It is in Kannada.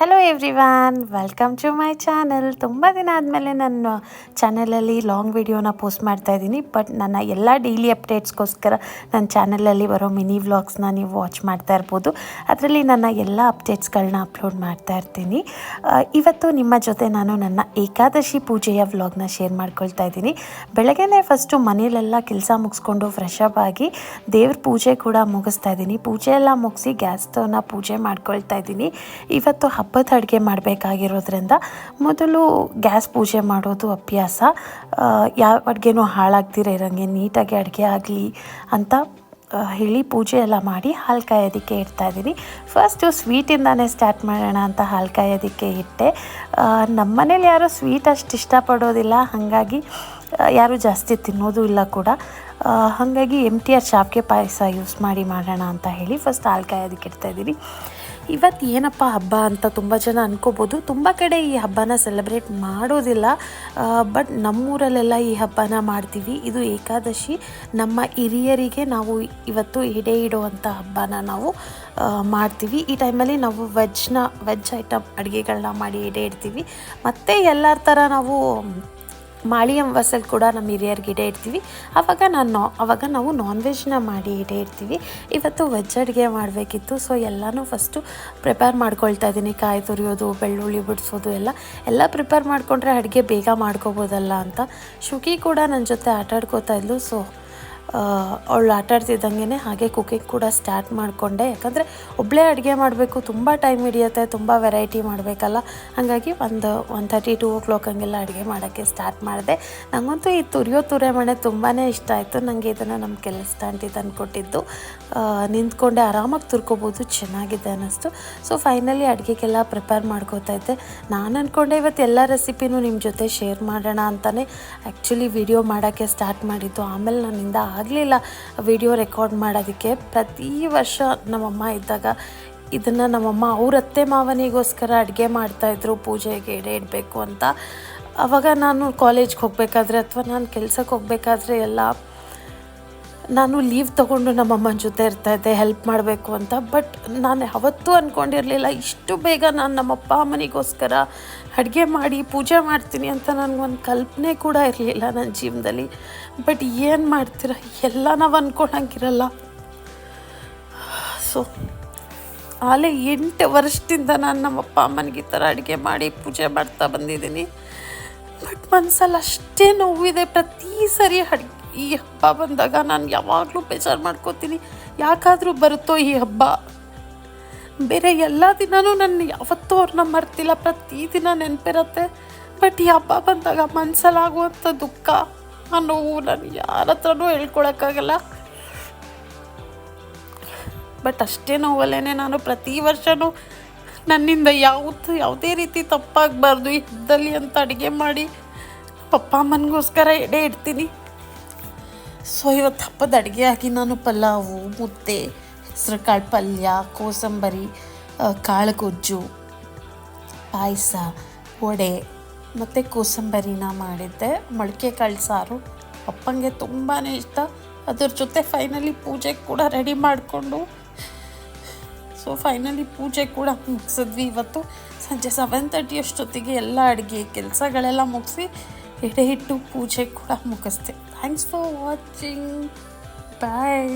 Hello everyone welcome to my channel ತುಂಬ ದಿನ ಆದಮೇಲೆ ನನ್ನ ಚಾನಲಲ್ಲಿ ಲಾಂಗ್ ವಿಡಿಯೋನ ಪೋಸ್ಟ್ ಮಾಡ್ತಾ ಇದ್ದೀನಿ ಬಟ್ ನನ್ನ ಎಲ್ಲ ಡೈಲಿ ಅಪ್ಡೇಟ್ಸ್ಗೋಸ್ಕರ ನನ್ನ ಚಾನಲಲ್ಲಿ ಬರೋ ಮಿನಿ ವ್ಲಾಗ್ಸ್ನ ನೀವು ವಾಚ್ ಮಾಡ್ತಾ ಇರ್ಬೋದು. ಅದರಲ್ಲಿ ನನ್ನ ಎಲ್ಲ ಅಪ್ಡೇಟ್ಸ್ಗಳನ್ನ ಅಪ್ಲೋಡ್ ಮಾಡ್ತಾ ಇರ್ತೀನಿ. ಇವತ್ತು ನಿಮ್ಮ ಜೊತೆ ನಾನು ನನ್ನ ಏಕಾದಶಿ ಪೂಜೆಯ ವ್ಲಾಗ್ನ ಶೇರ್ ಮಾಡ್ಕೊಳ್ತಾ ಇದ್ದೀನಿ. ಬೆಳಗ್ಗೆನೇ ಫಸ್ಟು ಮನೆಯಲ್ಲೆಲ್ಲ ಕೆಲಸ ಮುಗಿಸ್ಕೊಂಡು ಫ್ರೆಶ್ ಅಪ್ ಆಗಿ ದೇವ್ರ ಪೂಜೆ ಕೂಡ ಮುಗಿಸ್ತಾ ಇದ್ದೀನಿ. ಪೂಜೆ ಎಲ್ಲ ಮುಗಿಸಿ ಗ್ಯಾಸ್ ಸ್ಟವ್ನ ಪೂಜೆ ಮಾಡ್ಕೊಳ್ತಾ ಇದ್ದೀನಿ. ಇವತ್ತು ಹಬ್ಬದ ಅಡುಗೆ ಮಾಡಬೇಕಾಗಿರೋದ್ರಿಂದ ಮೊದಲು ಗ್ಯಾಸ್ ಪೂಜೆ ಮಾಡೋದು ಅಭ್ಯಾಸ. ಯಾವ ಅಡುಗೆನೂ ಹಾಳಾಗ್ದಿರ ಇರೋಂಗೆ, ನೀಟಾಗಿ ಅಡುಗೆ ಆಗಲಿ ಅಂತ ಹೇಳಿ ಪೂಜೆ ಎಲ್ಲ ಮಾಡಿ ಹಾಲು ಕಾಯೋದಕ್ಕೆ ಇಡ್ತಾ ಇದ್ದೀನಿ. ಫಸ್ಟು ಸ್ವೀಟಿಂದಾನೇ ಸ್ಟಾರ್ಟ್ ಮಾಡೋಣ ಅಂತ ಹಾಲು ಕಾಯೋದಕ್ಕೆ ಇಟ್ಟೆ. ನಮ್ಮ ಮನೇಲಿ ಯಾರೂ ಸ್ವೀಟ್ ಅಷ್ಟು ಇಷ್ಟಪಡೋದಿಲ್ಲ. ಹಾಗಾಗಿ ಯಾರೂ ಜಾಸ್ತಿ ತಿನ್ನೋದು ಇಲ್ಲ ಕೂಡ. ಹಾಗಾಗಿ ಎಂ ಟಿ ಆರ್ ಶಾಪ್ಗೆ ಪಾಯಸ ಯೂಸ್ ಮಾಡಿ ಮಾಡೋಣ ಅಂತ ಹೇಳಿ ಫಸ್ಟ್ ಹಾಲು ಕಾಯೋದಕ್ಕೆ ಇಡ್ತಾ ಇದ್ದೀನಿ. ಇವತ್ತು ಏನಪ್ಪ ಹಬ್ಬ ಅಂತ ತುಂಬ ಜನ ಅನ್ಕೋಬೋದು. ತುಂಬ ಕಡೆ ಈ ಹಬ್ಬನ ಸೆಲೆಬ್ರೇಟ್ ಮಾಡೋದಿಲ್ಲ. ಬಟ್ ನಮ್ಮೂರಲ್ಲೆಲ್ಲ ಈ ಹಬ್ಬನ ಮಾಡ್ತೀವಿ. ಇದು ಏಕಾದಶಿ. ನಮ್ಮ ಹಿರಿಯರಿಗೆ ನಾವು ಇವತ್ತು ಎಡೆ ಇಡುವಂಥ ಹಬ್ಬನ ನಾವು ಮಾಡ್ತೀವಿ. ಈ ಟೈಮಲ್ಲಿ ನಾವು ವೆಜ್ನ ವೆಜ್ ಐಟಮ್ ಅಡುಗೆಗಳನ್ನ ಮಾಡಿ ಎಡೆ ಇಡ್ತೀವಿ. ಮತ್ತು ಎಲ್ಲರ ಥರ ನಾವು ಮಾಳಿ ಅಮಾವಾಸ್ಯಲ್ಲಿ ಕೂಡ ನಮ್ಮ ಹಿರಿಯರಿಗೆ ಇಡೇ ಇಡ್ತೀವಿ. ಆವಾಗ ನಾನು ನಾ ಆವಾಗ ನಾವು ನಾನ್ ವೆಜ್ನ ಮಾಡಿ ಇಡೇ ಇಡ್ತೀವಿ. ಇವತ್ತು ವೆಜ್ ಅಡುಗೆ ಮಾಡಬೇಕಿತ್ತು. ಸೊ ಎಲ್ಲನೂ ಫಸ್ಟು ಪ್ರಿಪೇರ್ ಮಾಡ್ಕೊಳ್ತಾ ಇದ್ದೀನಿ ಕಾಯಿ ತುರಿಯೋದು, ಬೆಳ್ಳುಳ್ಳಿ ಬಿಡಿಸೋದು ಎಲ್ಲ. ಎಲ್ಲ ಪ್ರಿಪೇರ್ ಮಾಡಿಕೊಂಡ್ರೆ ಅಡುಗೆ ಬೇಗ ಮಾಡ್ಕೋಬೋದಲ್ಲ ಅಂತ. ಶುಕಿ ಕೂಡ ನನ್ನ ಜೊತೆ ಆಟಾಡ್ಕೋತಾ ಇದ್ಲು. ಸೊ ಅವಳು ಆಟ ಆಡ್ತಿದ್ದಂಗೆ ಹಾಗೆ ಕುಕ್ಕಿಂಗ್ ಕೂಡ ಸ್ಟಾರ್ಟ್ ಮಾಡಿಕೊಂಡೆ. ಯಾಕಂದರೆ ಒಬ್ಬಳೇ ಅಡುಗೆ ಮಾಡಬೇಕು, ತುಂಬ ಟೈಮ್ ಹಿಡಿಯುತ್ತೆ, ತುಂಬ ವೆರೈಟಿ ಮಾಡಬೇಕಲ್ಲ. ಹಾಗಾಗಿ ಒಂದು one thirty two o'clock ಹಂಗೆಲ್ಲ ಅಡುಗೆ ಮಾಡೋಕ್ಕೆ ಸ್ಟಾರ್ಟ್ ಮಾಡಿದೆ. ನನಗಂತೂ ಈ ತುರಿಯೋ ತುರೆ ಮಣೆ ತುಂಬಾ ಇಷ್ಟ ಆಯಿತು. ನನಗೆ ಇದನ್ನು ನಮ್ಮ ಕೆಲಸ ಆಂಟಿ ತಂದು ಕೊಟ್ಟಿದ್ದು ನಿಂತ್ಕೊಂಡೆ ಆರಾಮಾಗಿ ತುರ್ಕೋಬೋದು, ಚೆನ್ನಾಗಿದೆ ಅನ್ನಿಸ್ತು. ಸೊ ಫೈನಲಿ ಅಡುಗೆಗೆಲ್ಲ ಪ್ರಿಪೇರ್ ಮಾಡ್ಕೋತಾ ಇದ್ದೆ. ನಾನು ಅಂದ್ಕೊಂಡೆ ಇವತ್ತು ಎಲ್ಲ ರೆಸಿಪಿನೂ ನಿಮ್ಮ ಜೊತೆ ಶೇರ್ ಮಾಡೋಣ ಅಂತಲೇ ಆ್ಯಕ್ಚುಲಿ ವಿಡಿಯೋ ಮಾಡೋಕ್ಕೆ ಸ್ಟಾರ್ಟ್ ಮಾಡಿದ್ದು. ಆಮೇಲೆ ನನ್ನಿಂದ ಆಗಲಿಲ್ಲ ವಿಡಿಯೋ ರೆಕಾರ್ಡ್ ಮಾಡೋದಕ್ಕೆ. ಪ್ರತಿ ವರ್ಷ ನಮ್ಮಮ್ಮ ಇದ್ದಾಗ ಇದನ್ನು ನಮ್ಮಮ್ಮ ಅವ್ರ ಅತ್ತೆ ಮಾವನಿಗೋಸ್ಕರ ಅಡುಗೆ ಮಾಡ್ತಾಯಿದ್ರು ಪೂಜೆಗೆ ಎಡೆ ಇಡಬೇಕು ಅಂತ. ಆವಾಗ ನಾನು ಕಾಲೇಜ್ಗೆ ಹೋಗಬೇಕಾದ್ರೆ ಅಥವಾ ನಾನು ಕೆಲಸಕ್ಕೆ ಹೋಗಬೇಕಾದ್ರೆ ಎಲ್ಲ ನಾನು ಲೀವ್ ತೊಗೊಂಡು ನಮ್ಮಮ್ಮನ ಜೊತೆ ಇರ್ತಾ ಇದ್ದೆ ಹೆಲ್ಪ್ ಮಾಡಬೇಕು ಅಂತ. ಬಟ್ ನಾನು ಯಾವತ್ತೂ ಅಂದ್ಕೊಂಡಿರಲಿಲ್ಲ ಇಷ್ಟು ಬೇಗ ನಾನು ನಮ್ಮ ಅಪ್ಪ ಅಮ್ಮನಿಗೋಸ್ಕರ ಅಡುಗೆ ಮಾಡಿ ಪೂಜೆ ಮಾಡ್ತೀನಿ ಅಂತ ನನಗೊಂದು ಕಲ್ಪನೆ ಕೂಡ ಇರಲಿಲ್ಲ ನನ್ನ ಜೀವನದಲ್ಲಿ. ಬಟ್ ಏನು ಮಾಡ್ತೀರ? ಎಲ್ಲ ನಾವು ಅಂದ್ಕೊಂಡಂಗಿರಲ್ಲ ಸೊ ಆಲೇ ಎಂಟು ವರ್ಷದಿಂದ ನಾನು ನಮ್ಮ ಅಪ್ಪ ಅಮ್ಮನಿಗೆ ಈ ಥರ ಅಡುಗೆ ಮಾಡಿ ಪೂಜೆ ಮಾಡ್ತಾ ಬಂದಿದ್ದೀನಿ. ಬಟ್ ಮನಸ್ಸಲ್ಲಿ ಅಷ್ಟೇ ನೋವಿದೆ, ಪ್ರತಿ ಸರಿ ಅಡ್ ಈ ಹಬ್ಬ ಬಂದಾಗ ನಾನು ಯಾವಾಗಲೂ ಬೇಜಾರು ಮಾಡ್ಕೋತೀನಿ. ಯಾಕಾದರೂ ಬರುತ್ತೋ ಈ ಹಬ್ಬ. ಬೇರೆ ಎಲ್ಲ ದಿನವೂ ನಾನು ಯಾವತ್ತೂ ಅವ್ರನ್ನ ಮರ್ತಿಲ್ಲ. ಪ್ರತಿದಿನ ನೆನಪಿರತ್ತೆ. ಬಟ್ ಈ ಹಬ್ಬ ಬಂದಾಗ ಮನಸ್ಸಲ್ಲಾಗುವಂಥ ದುಃಖ ಆ ನೋವು ನಾನು ಯಾರ ಹತ್ರನೂ ಹೇಳ್ಕೊಳಕ್ಕಾಗಲ್ಲ. ಬಟ್ ಅಷ್ಟೇ ನೋವಲ್ಲೇ ನಾನು ಪ್ರತಿ ವರ್ಷವೂ ನನ್ನಿಂದ ಯಾವುದು ಯಾವುದೇ ರೀತಿ ತಪ್ಪಾಗಬಾರ್ದು ಇದ್ದಲ್ಲಿ ಅಂತ ಅಡುಗೆ ಮಾಡಿ. ಪಪ್ಪ ಅಮ್ಮನಿಗೋಸ್ಕರ ಎಡೆ ಇಡ್ತೀನಿ. ಸೊ ಇವತ್ತು ಹಬ್ಬದ ಅಡುಗೆ ಆಗಿ ನಾನು ಪಲಾವು, ಮುದ್ದೆ ಹೆಸರು ಕಾಳು ಪಲ್ಯ, ಕೋಸಂಬರಿ ಕಾಳು ಗೊಜ್ಜು ಪಾಯಸ, ವಡೆ ಮತ್ತು ಕೋಸಂಬರಿನ ಮಾಡಿದ್ದೆ. ಮೊಳಕೆ ಕಾಳು ಸಾರು ಅಪ್ಪಂಗೆ ತುಂಬಾ ಇಷ್ಟ. ಅದ್ರ ಜೊತೆ ಫೈನಲಿ ಪೂಜೆ ಕೂಡ ರೆಡಿ ಮಾಡಿಕೊಂಡು ಸೊ ಫೈನಲಿ ಪೂಜೆ ಕೂಡ ಮುಗಿಸಿದ್ವಿ. ಇವತ್ತು ಸಂಜೆ ಸೆವೆನ್ ತರ್ಟಿ ಅಷ್ಟೊತ್ತಿಗೆ ಎಲ್ಲ ಅಡುಗೆ, ಕೆಲಸಗಳೆಲ್ಲ ಮುಗಿಸಿ ಎಡೆ ಇಟ್ಟು ಪೂಜೆ ಕೂಡ ಮುಗಿಸ್ದೆ ಥ್ಯಾಂಕ್ಸ್ ಫಾರ್ ವಾಚಿಂಗ್ ಬಾಯ್